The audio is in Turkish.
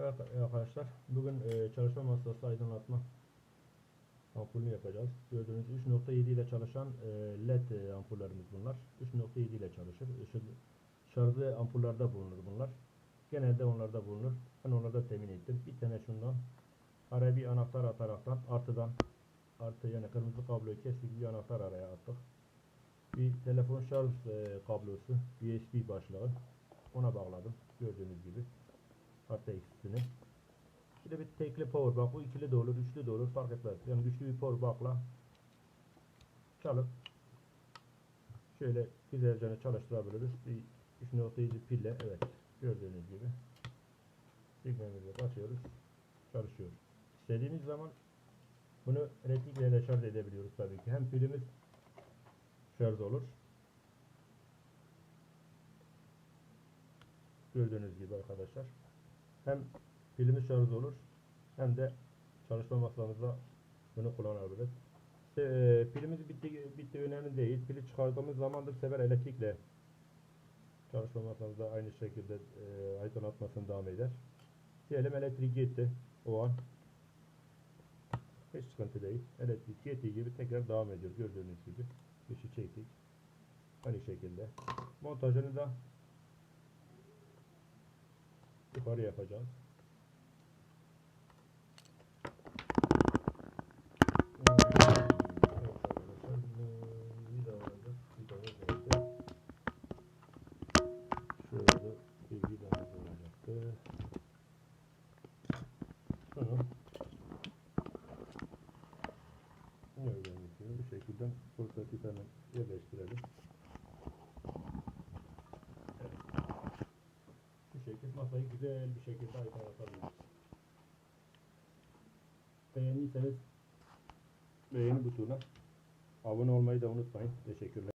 Evet arkadaşlar bugün e, çalışma masası aydınlatma ampulünü yapacağız. Gördüğünüz 3.7 ile çalışan e, led e, ampullerimiz bunlar. 3.7 ile çalışır. Işık, ampullerde bulunur bunlar. Genelde onlarda bulunur. Ben onlarda temin ettim. Bir tane şundan araya bir anahtar ataraktan artıdan artı yani kırmızı kabloyu kestik bir anahtar araya attık. Bir telefon şarj e, kablosu USB başlığı ona bağladım gördüğünüz gibi artı eksisini. Bir de bir tekli power bank. Bu ikili de olur, üçlü de olur fark etmez. Yani güçlü bir power bankla çalıp şöyle güzelce çalıştırabiliriz. Bir 3.7 pille evet gördüğünüz gibi signalimizi basıyoruz. Çalışıyor. İstediğimiz zaman bunu elektrikle de şarj edebiliyoruz tabii ki. Hem pilimiz şarj olur. Gördüğünüz gibi arkadaşlar. Hem pilimiz şarj olur hem de çalışma masamızda bunu kullanabiliriz. İşte, e, pilimiz bitti, bitti önemli değil. Pili çıkardığımız zaman da bu sefer elektrikle çalışma masamızda aynı şekilde e, aydınlatmasını devam eder. Diyelim elektrik gitti o an. Hiç sıkıntı değil. Elektrik gittiği gibi tekrar devam ediyor gördüğünüz gibi. Fişi çektik. Aynı şekilde. Montajını da yukarı yapacağız. Evet arkadaşlar, bir daha olacak. Bir daha olacaktı. Şöyle bir vidamız olacaktı. Şunu gördüğünüz gibi bu şekilde buradaki tane yerleştirelim. Evet. Bu masayı güzel bir şekilde aydınlatabiliriz. Beğendiyseniz beğeni butonuna abone olmayı da unutmayın. Teşekkürler.